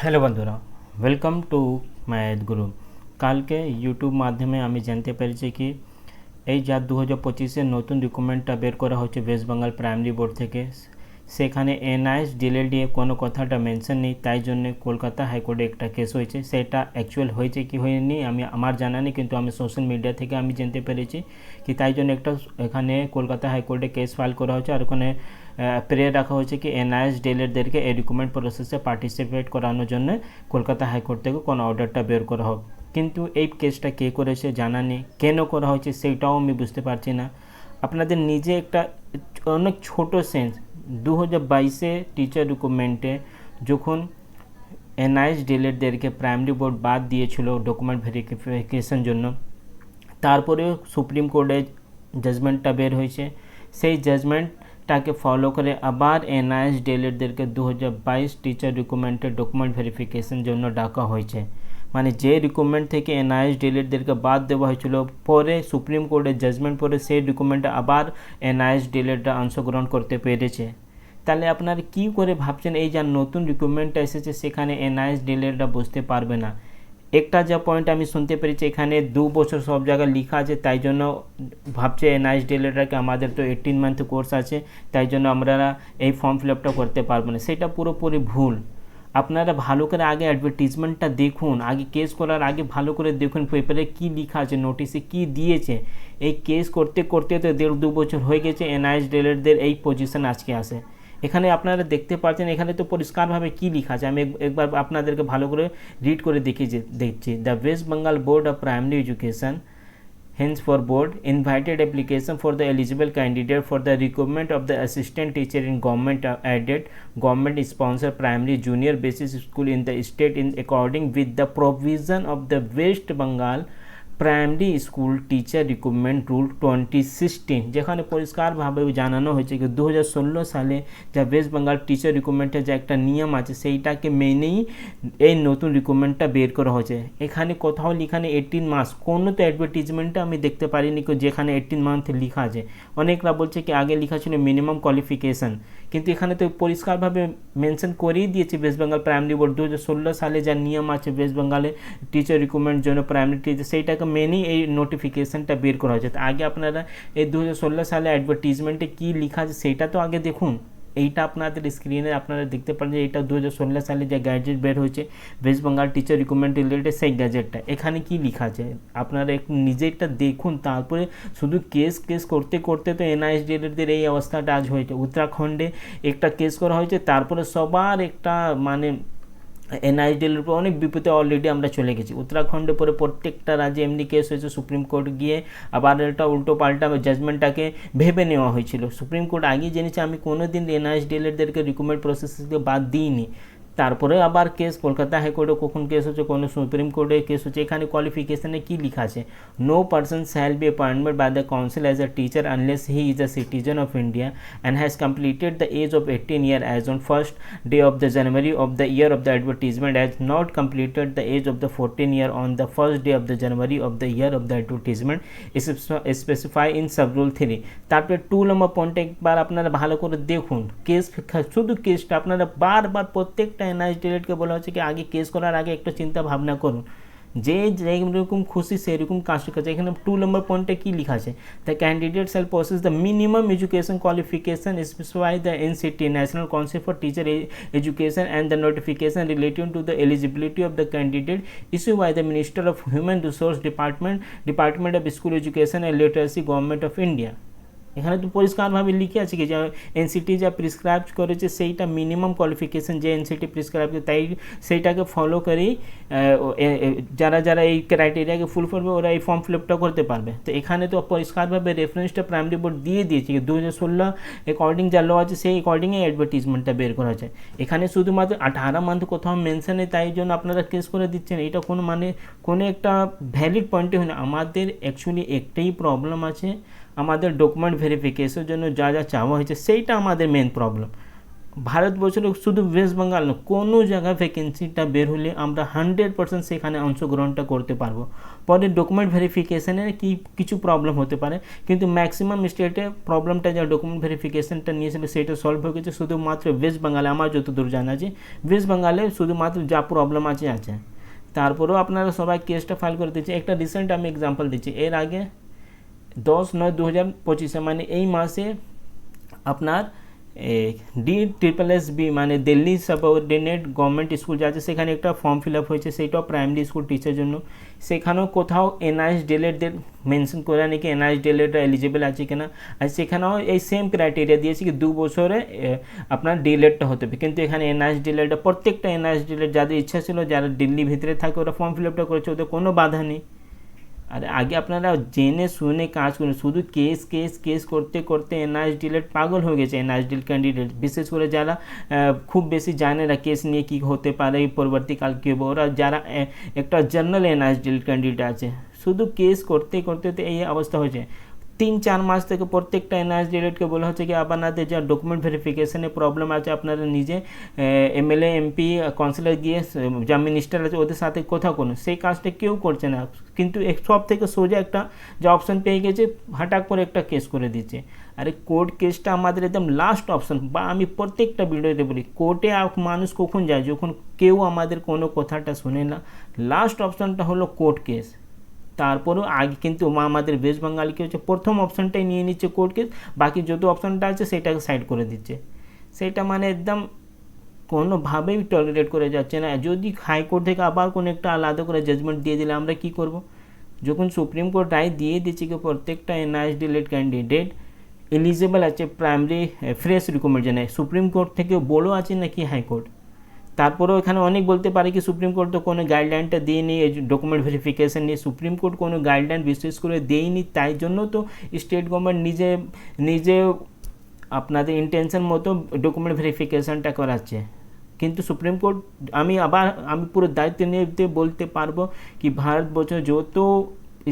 Hello বন্ধুরা welcome to math গুরু কালকে YouTube মাধ্যমে আমি জানতে পেরেছি কি এই যা দু হাজার পঁচিশে নতুন রিকমেন্ডটা বের করা হচ্ছে ওয়েস্ট বেঙ্গল প্রাইমারি বোর্ড থেকে সেখানে এনআইএস দিয়ে কোনো কথাটা মেনশন নেই, তাই জন্য কলকাতা হাইকোর্টে একটা কেস হয়েছে। সেটা অ্যাকচুয়াল হয়েছে কি হয়নি আমি, আমার জানা নেই, কিন্তু আমি সোশ্যাল মিডিয়া থেকে আমি জানতে পেরেছি কি তাই জন্য একটা এখানে কলকাতা হাইকোর্টে কেস ফাইল করা হয়েছে আর ওখানে প্রেয়ার রাখা হয়েছে কি এনআইএস ডিএলএডদেরকে এই রিক্রুটমেন্ট প্রসেসে পার্টিসিপেট করানোর জন্য কলকাতা হাইকোর্ট থেকে কোনো অর্ডারটা বের করা হোক। কিন্তু এই কেসটা কে করেছে জানা নেই, কেন করা হয়েছে সেইটাও আমি বুঝতে পারছি না। আপনাদের নিজে একটা অনেক ছোট সেন্স দু হাজার বাইশে টিচার রিক্রুটমেন্টে যখন এনআইএস ডিএলএডদেরকে প্রাইমারি বোর্ড বাদ দিয়েছিল ডকুমেন্ট ভেরিফিকেশন জন্য তারপরেও সুপ্রিম কোর্টে জাজমেন্টটা বের হয়েছে সেই জাজমেন্টটাকে ফলো করে আবার এনআইএস ডিএলএডদেরকে দু হাজার বাইশ টিচার রিক্রুটমেন্টের ডকুমেন্ট ভেরিফিকেশন জন্য ডাকা হয়েছে মানে যে রিক্রুটমেন্ট থেকে এনআইএস ডিএলএডদেরকে বাদ দেওয়া হয়েছিল, পরে সুপ্রিম কোর্টের জাজমেন্ট পরে সেই রিক্রুটমেন্টে আবার এনআইএস ডিএলএডরা অংশগ্রহণ করতে পেরেছে। তাহলে আপনারা কি করে ভাবছেন, এই যা নতুন রিক্রুটমেন্টটা এসেছে, সেখানে এনআইএস ডিএলএডরা বুঝতে পারবে না? একটা যা পয়েন্ট আমি শুনতে পেরেছি, এখানে দু বছর সব জায়গায় লেখা আছে, তাই জন্য ভাবছে এনআইএস ডিএলএডটাকে আমাদের তো এইটিন মান্থ কোর্স আছে, তাই জন্য আমরা এই ফর্ম ফিল আপটা করতে পারব না। সেটা পুরোপুরি ভুল। আপনারা ভালো করে আগে অ্যাডভার্টিজমেন্টটা দেখুন, আগে কেস করার আগে ভালো করে দেখুন পেপারে কী লেখা আছে নোটিশে কী দিয়েছে। এই কেস করতে করতে তো দেড় দু বছর হয়ে গেছে এনআইএস ডিএলএডদের এই পজিশন আজকে আসে এখানে আপনারা দেখতে পাচ্ছেন, এখানে তো পরিষ্কারভাবে কী লেখা আছে, আমি একবার আপনাদেরকে ভালো করে রিড করে দেখে দেখছি। The West Bengal board of primary education hence for board invited application for the eligible candidate for the recruitment of the assistant teacher in government uh, aided government sponsored primary junior basis school in the state in according with the provision of the west bengal primary school teacher recruitment rule twenty sixteen, যেখানে পরিষ্কারভাবে জানানো হয়েছে কি দু সালে যা West Bengal teacher রিক্রুটমেন্টের যে একটা নিয়ম আছে, সেইটাকে মেনেই এই নতুন রিক্রুটমেন্টটা বের করা হয়েছে। এখানে কোথাও লিখানে এইটিন মাস কোনো তো অ্যাডভার্টিজমেন্টে আমি দেখতে পারিনি, যেখানে এইটিন মান্থ লেখা আছে। অনেকরা বলছে কি আগে লেখা ছিল মিনিমাম কোয়ালিফিকেশান কিন্তু এখানে তো পরিষ্কারভাবে মেনশন করেই দিয়েছে ওয়েস্ট বেঙ্গল প্রাইমারি বোর্ড দু হাজার ষোলো সালে যা নিয়ম আছে ওয়েস্ট বেঙ্গলে টিচার রিক্রুটমেন্ট জন্য প্রাইমারি টিচার সেইটাকে মেনেই এই নোটিফিকেশনটা বের করা হয়েছে। আগে আপনারা এই দু হাজার ষোলো সালে অ্যাডভার্টিজমেন্টে কী লিখা আছে সেইটা তো আগে দেখুন। এইটা আপনাদের স্ক্রিনে আপনারা দেখতে পারেন যে এটা দু হাজার ষোলো সালে যে গ্যাজেট বের হয়েছে West Bengal teacher recommend related সেই গ্যাজেটটা এখানে কি লেখা আছে? আপনারা একটু নিজে একটা দেখুন, তারপরে শুধু কেস কেস করতে করতে তো এনআইএসডিএলদের এই অবস্থাটা আজ হয়েছে। উত্তরাখণ্ডে একটা কেস করা হয়েছে, তারপরে সবার একটা মানে এনআইডিএলের উপর অনেক বিপদে অলরেডি আমরা চলে গেছি। উত্তরাখণ্ডে পরে প্রত্যেকটা রাজ্যে এমনি কেস হয়েছে, সুপ্রিম কোর্ট গিয়ে আবার এটা উল্টো পাল্টা জাজমেন্টটাকে ভেবে নেওয়া হয়েছিল। সুপ্রিম কোর্ট আগে জেনেছে, আমি কোনোদিন দিন এনআইএসডিএলএরদেরকে রিকমেন্ড প্রসেস বাদ দিইনি। তারপরে আবার কেস কলকাতা হাইকোর্টে কখন কেস হচ্ছে, কোনো সুপ্রিম কোর্টে কেস হচ্ছে, এখানে কোয়ালিফিকেশনে কী লেখা আছে? No person shall be appointment by the council as a teacher unless he is a citizen of India and has completed the age of eighteen year as on first day of the January of the year of the advertisement as not completed the age of the fourteen year on the first day of the January of the year of the advertisement specify in sub rule three তারপরে two number পয়েন্টে একবার আপনারা ভালো করে দেখুন। Case শুধু কেসটা আপনারা বারবার প্রত্যেকটা এনআইএস ডিলেটকে বলা হচ্ছে কি, আগে কেস করার আগে একটু চিন্তা ভাবনা করুন। যে যেরকম খুশি সেরকম কাজ কাছে এখানে টু নম্বর পয়েন্টে কী লেখা আছে? The candidate shall possess the minimum education qualification specify the NCT national council for teacher education and the notification relating to the eligibility of the candidate issue by the minister of human resource department department of school education and literacy government of India এখানে তো পরিষ্কারভাবে লিখে আছে কি যে NCT যা prescribe করেছে সেইটা মিনিমাম কোয়ালিফিকেশন যে এনসিটি প্রিসক্রাইব তাই সেইটাকে ফলো করেই যারা যারা এই ক্রাইটেরিয়াকে ফুল করবে, ওরা এই ফর্ম ফিল আপটা করতে পারবে। তো এখানে তো পরিষ্কারভাবে রেফারেন্সটা প্রাইমারি বোর্ড দিয়ে দিয়েছে দু হাজার ষোলো অ্যাকর্ডিং যা ল আছে, সেই অ্যাকর্ডিংয়ে অ্যাডভার্টিজমেন্টটা বের করা হয়েছে এখানে শুধুমাত্র আঠারো মান্থ কোথাও মেনশন তাই জন্য আপনারা কেস করে দিচ্ছেন। এটা কোনো মানে কোনো একটা ভ্যালিড পয়েন্টে হয় না। আমাদের অ্যাকচুয়ালি একটাই প্রবলেম আছে আমাদের ডকুমেন্ট ভেরিফিকেশনের জন্য যা যা চাওয়া হয়েছে, সেইটা আমাদের মেন প্রবলেম ভারতবর্ষের শুধু ওয়েস্ট বেঙ্গল না কোনো জায়গায় ভ্যাকেন্সিটা বের হলে আমরা হান্ড্রেড পার্সেন্ট সেখানে অংশগ্রহণটা করতে পারব। পরে ডকুমেন্ট ভেরিফিকেশানে কি, কিছু প্রবলেম হতে পারে। কিন্তু ম্যাক্সিমাম স্টেটে প্রবলেমটা যা ডকুমেন্ট ভেরিফিকেশানটা নিয়েছিল, সেটা সলভ হয়ে গেছে শুধুমাত্র ওয়েস্ট বেঙ্গলে আমার যতদূর জানা আছে ওয়েস্ট বেঙ্গলে শুধুমাত্র যা প্রবলেম আছে আছে। তারপরেও আপনারা সবাই কেসটা ফাইল করে দিচ্ছে একটা রিসেন্ট আমি এক্সাম্পল দিচ্ছি। এর আগে দশ নয় দু হাজার পঁচিশে মানে এই মাসে আপনার ডি ট্রিপল এস বি মানে দিল্লি সাবঅর্ডিনেট গভর্নমেন্ট স্কুল যা আছে, সেখানে একটা ফর্ম ফিল আপ হয়েছে, সেইটাও প্রাইমারি স্কুল টিচার জন্য। সেখানেও কোথাও এনআইএস ডিলেটদের মেনশন করে নাকি এনআইএস ডিলেটরা এলিজিবল আছে কিনা, আর সেখানেও এই সেম ক্রাইটেরিয়া দিয়েছে কি দু বছরে আপনার ডিলেটটা হতে হবে। কিন্তু এখানে এনআইএস ডিলেটটা প্রত্যেকটা এনআইএস ডিলেট যাদের ইচ্ছা ছিল, যারা দিল্লি ভিতরে থাকে, ওরা ফর্ম ফিল আপটা করেছে, ওদের কোনো বাধা নেই। আর আগে আপনারা জেনে শুনে কাজ করুন। শুধু কেস কেস কেস করতে করতে এনআইএস ডিলেট পাগল হয়ে গেছে এনআইএস ডিল ক্যান্ডিডেট বিশেষ করে যারা খুব বেশি জানে না কেস নিয়ে কী হতে পারে পরবর্তীকাল কী হবে। ওরা যারা একটা জার্নাল এনআইএস ডিল ক্যান্ডিডেট আছে, শুধু কেস করতে করতে এই অবস্থা হয়েছে। তিন, চার মাস থেকে প্রত্যেকটা এনআইএস ডিলেটকে বলা হচ্ছে কি আপনাদের যা ডকুমেন্ট ভেরিফিকেশনে প্রবলেম আছে, আপনারা নিজে এমএলএ এমপি কাউন্সিলর গিয়ে, যা মিনিস্টার আছে ওদের সাথে কথা করুন। সেই কাজটা কেউ করছে না। কিন্তু সব থেকে সোজা একটা যা অপশন পেয়ে গেছে, হঠাৎ করে একটা কেস করে দিচ্ছে। আরে কোর্ট কেসটা আমাদের একদম লাস্ট অপশন বা আমি প্রত্যেকটা ভিডিওতে বলি কোর্টে মানুষ কখন যায়? যখন কেউ আমাদের কোনো কথাটা শোনে না। লাস্ট অপশনটা হলো কোর্ট কেস তারপরেও আগে কিন্তু আমাদের ওয়েস্ট বেঙ্গল কী হচ্ছে প্রথম অপশানটাই নিয়ে নিচ্ছে কোর্ট কেস বাকি যত অপশানটা আছে সেটাকে সাইড করে দিচ্ছে। সেটা মানে একদম কোনোভাবেই টলারেট করে যাচ্ছে না। যদি হাইকোর্ট থেকে আবার কোনো একটা আলাদা করে জাজমেন্ট দিয়ে দিলে আমরা কি করব? যখন সুপ্রিম কোর্ট রায় দিয়ে দিচ্ছে কি প্রত্যেকটা এনআইএস ডিলেট ক্যান্ডিডেট এলিজেবল আছে প্রাইমারি ফ্রেশ রিকমেন্ড জানায় সুপ্রিম কোর্ট থেকে বড়ো আছে নাকি হাইকোর্ট তারপরেও এখানে অনেক বলতে পারে কি সুপ্রিম কোর্ট তো কোনো গাইডলাইনটা দিইনি এই ডকুমেন্ট ভেরিফিকেশান নিয়ে সুপ্রিম কোর্ট কোনো গাইডলাইন বিশেষ করে দেয়নি, তাই জন্য তো স্টেট গভর্নমেন্ট নিজে নিজে আপনাদের ইন্টেনশন মতো ডকুমেন্ট ভেরিফিকেশানটা করাচ্ছে। কিন্তু সুপ্রিম কোর্ট আমি আবার, আমি পুরো দায়িত্ব নিয়ে বলতে পারব কি, ভারতবর্ষ যত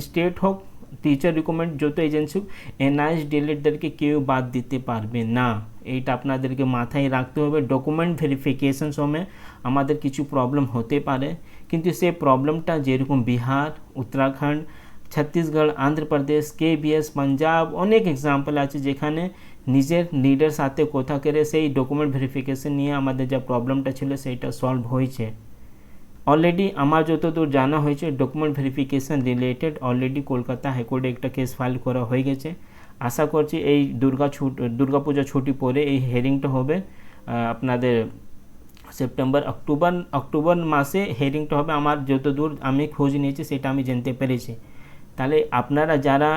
স্টেট হোক টিচার রিকমেন্ড যত এজেন্সি এনআইএস ডিলেটদেরকে কেউ বাদ দিতে পারবে না। এইটা আপনাদেরকে মাথায় রাখতে হবে। ডকুমেন্ট ভেরিফিকেশন সময় আমাদের কিছু প্রবলেম হতে পারে। কিন্তু সে প্রবলেমটা যেরকম বিহার, উত্তরাখণ্ড, ছত্তিশগড়, আন্ধ্রপ্রদেশ কে বিএস পাঞ্জাব অনেক এক্সাম্পল আছে যেখানে নিজের নিডের সাথে কথা করে সেই ডকুমেন্ট ভেরিফিকেশন নিয়ে আমাদের যা প্রবলেমটা ছিল, সেইটা সলভ হয়েছে। অলরেডি আমার যতদূর জানা হয়েছে document verification related already Kolkata হাইকোর্টে একটা কেস ফাইল করা হয়ে গেছে। আশা করছি এই দুর্গা ছুট দুর্গাপূজা ছুটি পরে এই হেয়ারিংটা হবে। আপনাদের সেপ্টেম্বর অক্টোবর অক্টোবর মাসে হেয়ারিংটা হবে। আমার যতদূর আমি খোঁজ নিয়েছি, সেটা আমি জানতে পেরেছি। তাহলে আপনারা যারা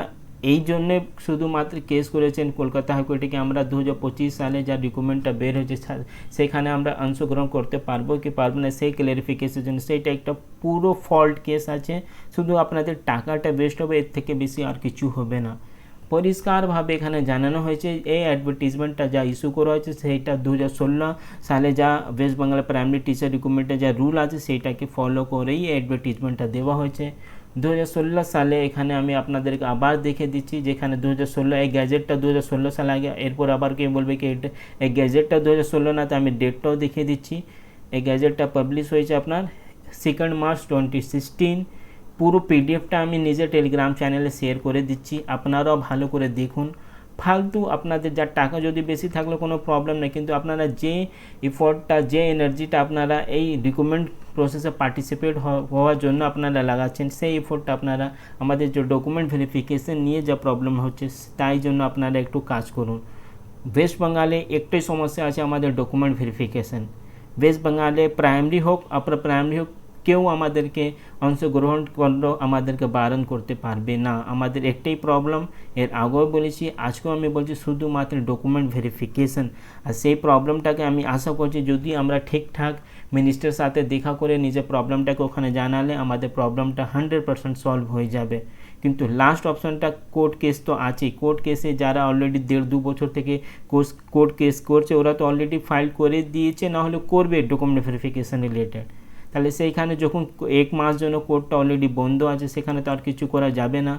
এই জন্যে শুধুমাত্র কেস করেছেন কলকাতা হাইকোর্টে আমরা দু হাজার পঁচিশ সালে যা ডকুমেন্টটা বের হয়েছে সেখানে আমরা অংশগ্রহণ করতে পারব কি পারব না, সেই ক্লিয়ারিফিকেশনের জন্য। সেইটা একটা পুরো ফল্ট কেস আছে। শুধু আপনাদের টাকাটা বেস্ট হবে, এর থেকে বেশি আর কিছু হবে না। পরিষ্কারভাবে এখানে জানানো হয়েছে, এই অ্যাডভার্টিজমেন্টটা যা ইস্যু করা হয়েছে, সেইটা দু হাজার ষোলো সালে যা ওয়েস্ট বেঙ্গলের প্রাইমারি টিচার রিক্রুটমেন্টের যা রুল আছে, সেইটাকে ফলো করেই অ্যাডভার্টিজমেন্টটা দেওয়া হয়েছে। দু হাজার ষোলো সালে এখানে আমি আপনাদেরকে আবার দেখে দিচ্ছি যেখানে দু হাজার ষোলো, এই গ্যাজেটটা দু হাজার ষোলো সালে আগে, এরপর আবার কে বলবে কি এই গ্যাজেটটা দু না তো আমি ডেটটাও দেখিয়ে দিচ্ছি। এই গ্যাজেটটা পাবলিশ হয়েছে আপনার সেকেন্ড মার্চ টোয়েন্টি সিক্সটিন পুরো পিডিএফটা আমি নিজে টেলিগ্রাম চ্যানেলে শেয়ার করে দিচ্ছি। আপনারাও ভালো করে দেখুন। ফালতু আপনাদের যা টাকা যদি বেশি থাকলে কোনো প্রবলেম নেই, কিন্তু আপনারা যে ইফোর্টটা যে এনার্জিটা আপনারা এই রিকমেন্ড প্রসেসে পার্টিসিপেট হওয়ার জন্য আপনারা লাগাচ্ছেন, সেই ইফোর্টটা আপনারা আমাদের যে ডকুমেন্ট ভেরিফিকেশন নিয়ে যা প্রবলেম হচ্ছে, তাই জন্য আপনারা একটু কাজ করুন। ওয়েস্ট বেঙ্গলে একটাই সমস্যা আছে আমাদের ডকুমেন্ট ভেরিফিকেশন ওয়েস্ট বেঙ্গলে প্রাইমারি হোক আপার প্রাইমারি হোক কেউ আমাদেরকে অংশগ্রহণ করলেও আমাদেরকে বারণ করতে পারবে না। আমাদের একটাই প্রবলেম এর আগেও বলেছি, আজকেও আমি বলছি শুধুমাত্র ডকুমেন্ট ভেরিফিকেশন আর সেই প্রবলেমটাকে আমি আশা করছি যদি আমরা ঠিকঠাক মিনিস্টার সাথে দেখা করে নিজের প্রবলেমটাকে ওখানে জানালে আমাদের প্রবলেমটা হান্ড্রেড পারসেন্ট সলভ হয়ে যাবে। কিন্তু লাস্ট অপশনটা কোর্ট কেস তো আছেই। কোর্ট কেসে যারা অলরেডি দেড় দু বছর থেকে কোর্স কোর্ট কেস করছে, ওরা তো অলরেডি ফাইল করে দিয়েছে না হলে করবে ডকুমেন্ট ভেরিফিকেশান রিলেটেড তাহলে সেইখানে যখন এক মাস জন্য কোর্টটা অলরেডি বন্ধ আছে, সেখানে তো আর কিছু করা যাবে না।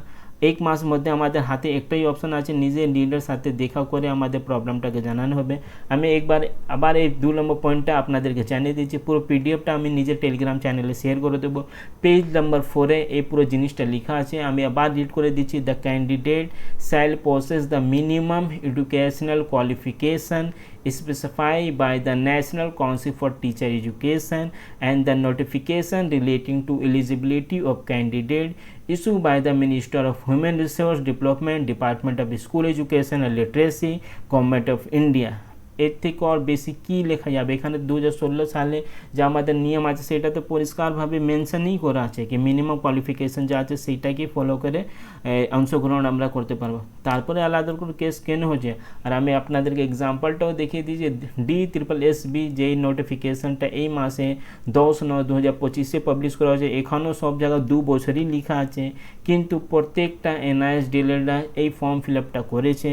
এক মাস মধ্যে আমাদের হাতে একটাই অপশন আছে, নিজে লিডার সাথে দেখা করে আমাদের প্রবলেমটাকে জানানো হবে। আমি একবার, আবার এই দু নম্বর পয়েন্টটা আপনাদেরকে জানিয়ে দিচ্ছি, পুরো পিডিএফটা আমি নিজের টেলিগ্রাম চ্যানেলে শেয়ার করে দেবো। পেজ নাম্বার ফোরে এই পুরো জিনিসটা লেখা আছে, আমি আবার রিড করে দিচ্ছি the candidate shall possess the minimum educational qualification specified by the National Council for Teacher Education and the notification relating to eligibility of candidate issued by the Minister of Human Resource Development, Department of School Education and Literacy, Government of India. এর থেকে আর বেশি কি লেখা যাবে? এখানে দু হাজার ষোলো সালে যা আমাদের নিয়ম আছে, সেটাতে পরিষ্কারভাবে মেনশনই করা আছে কি মিনিমাম কোয়ালিফিকেশন যা আছে, সেইটাকে ফলো করে অংশগ্রহণ আমরা করতে পারব। তারপরে আলাদা করে কেস কেন হচ্ছে? আর আমি আপনাদেরকে এক্সাম্পলটাও দেখিয়ে দিই যে ডি ট্রিপল এস বি যেই নোটিফিকেশনটা এই মাসে দশ নয় দু হাজার পঁচিশে পাবলিশ করা হয়েছে, এখানেও সব জায়গায় দু বছরই লেখা আছে। কিন্তু প্রত্যেকটা এনআইএস ডিলাররা এই ফর্ম ফিল আপটা করেছে।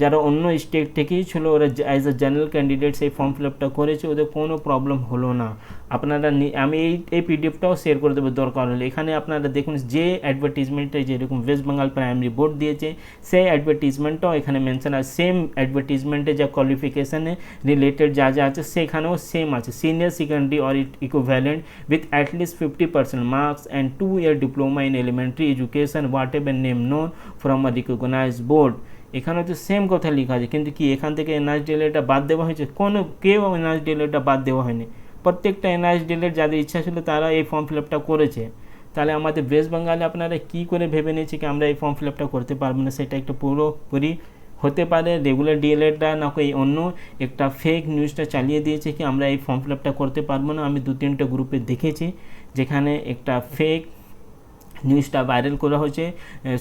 যারা অন্য স্টেট থেকেই ছিল, ওরা অ্যাজ এ জেনারেল ক্যান্ডিডেট সেই ফর্ম ফিল আপটা করেছে, ওদের কোনো প্রবলেম হলো না। আপনারা আমি এই এই পিডিএফটাও শেয়ার করে দেবো, দরকার হলে। এখানে আপনারা দেখুন, যে অ্যাডভার্টিজমেন্টটা যেরকম ওয়েস্ট বেঙ্গল প্রাইমারি বোর্ড দিয়েছে, সেই অ্যাডভার্টিজমেন্টটাও এখানে মেনশন আছে। সেম অ্যাডভার্টিজমেন্টে যা কোয়ালিফিকেশানে রিলেটেড যা যা আছে, সেখানেও সেম আছে। Senior secondary or equivalent with at least fifty percent marks and two year diploma in elementary education whatever name known from a recognise board এখানে তো সেম কথা লেখা আছে, কিন্তু কি এখান থেকে এনআরএস ডিএলএটা বাদ দেওয়া হয়েছে? কোনো, কেউ এনআরএস ডিএলএটা বাদ দেওয়া হয়নি। প্রত্যেকটা এনআরএস ডিএলএড যাদের ইচ্ছা ছিল তারা এই ফর্ম ফিল আপটা করেছে। তাহলে আমাদের ওয়েস্ট বেঙ্গলে আপনারা কী করে ভেবে নিয়েছে কি আমরা এই ফর্ম ফিল আপটা করতে পারব না? সেটা একটা পুরোপুরি হতে পারে রেগুলার ডিএলএডটা না এই অন্য একটা ফেক নিউজটা চালিয়ে দিয়েছে কি আমরা এই ফর্ম ফিল আপটা করতে পারব না? আমি দু তিনটে গ্রুপে দেখেছি, যেখানে একটা ফেক নিউজটা ভাইরাল করা হয়েছে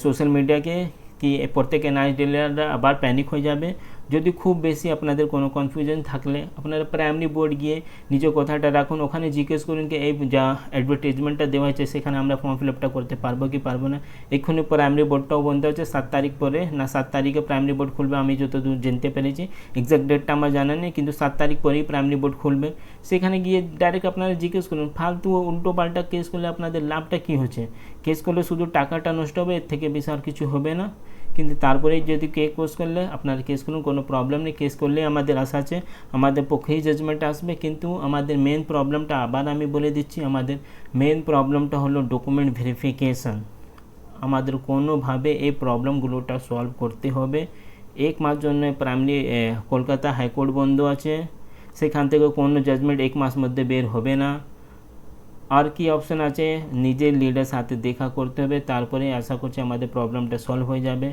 সোশ্যাল মিডিয়াকে কি প্রত্যেক দিলে আবার প্যানিক হয়ে যাবে? যদি খুব বেশি আপনাদের কোনো কনফিউশন থাকলে, আপনারা প্রাইমারি বোর্ড গিয়ে নিজের কথাটা রাখুন, ওখানে জিজ্ঞেস করুন কি এই যা অ্যাডভার্টাইজমেন্টটা দেওয়া হয়েছে, সেখানে আমরা ফর্ম ফিল আপটা করতে পারব কি পারব না? এক্ষুনি প্রাইমারি বোর্ডটাও বন্ধ হচ্ছে সাত তারিখ পরে, না, সাত তারিখে প্রাইমারি বোর্ড খুলবে, আমি যতদূর জানতে পেরেছি। এক্সাক্ট ডেটটা আমার জানা নেই, কিন্তু সাত তারিখ পরেই প্রাইমারি বোর্ড খুলবে। সেখানে গিয়ে ডাইরেক্ট আপনারা জিজ্ঞেস করুন, ফালতু উল্টো পাল্টা কেস করলে আপনাদের লাভটা কী হচ্ছে? কেস করলে শুধু টাকাটা নষ্ট হবে, এর থেকে বেশি আর কিছু হবে না। কিন্তু তারপরে যদি কে কেস করলে, আপনার কেস করুন কোনো প্রবলেম নেই। কেস করলে আমাদের আশা আছে, আমাদের পক্ষেই জাজমেন্ট আসবে। কিন্তু আমাদের মেন প্রবলেমটা আবার আমি বলে দিচ্ছি, আমাদের মেন প্রবলেমটা হলো ডকুমেন্ট ভেরিফিকেশান আমাদের কোনোভাবে এই প্রবলেমগুলোটা সলভ করতে হবে। এক মাস জন্য প্রাইমারি কলকাতা হাইকোর্ট বন্ধ আছে। সেখান থেকে কোনো জাজমেন্ট এক মাস মধ্যে বের হবে না। আর কি অপশন আছে? নিজের লিডার সাথে দেখা করতে হবে, তারপরে আশা করছি আমাদের প্রবলেমটা সলভ হয়ে যাবে।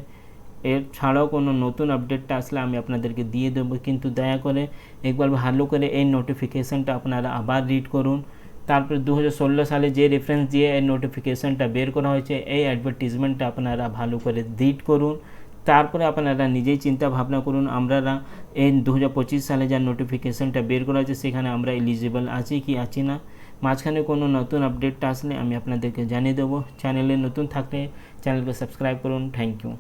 এর ছাড়াও কোনো নতুন আপডেটটা আসলে আমি আপনাদেরকে দিয়ে দেবো, কিন্তু দয়া করে একবার ভালো করে এই নোটিফিকেশানটা আপনারা আবার রিড করুন। তারপরে দু হাজার ষোলো সালে যে রেফারেন্স দিয়ে এই নোটিফিকেশানটা বের করা হয়েছে, এই অ্যাডভার্টিজমেন্টটা আপনারা ভালো করে রিড করুন। তারপরে আপনারা নিজেই চিন্তা ভাবনা করুন, আমরা এই দু হাজার পঁচিশ সালে যা নোটিফিকেশানটা বের করা হয়েছে, সেখানে আমরা এলিজিবল আছি কি আছি না। মাঝখানে কোনো নতুন আপডেটটা আসলে আমি আপনাদেরকে জানিয়ে দেবো। চ্যানেলে নতুন থাকলে চ্যানেলকে সাবস্ক্রাইব করুন। Thank you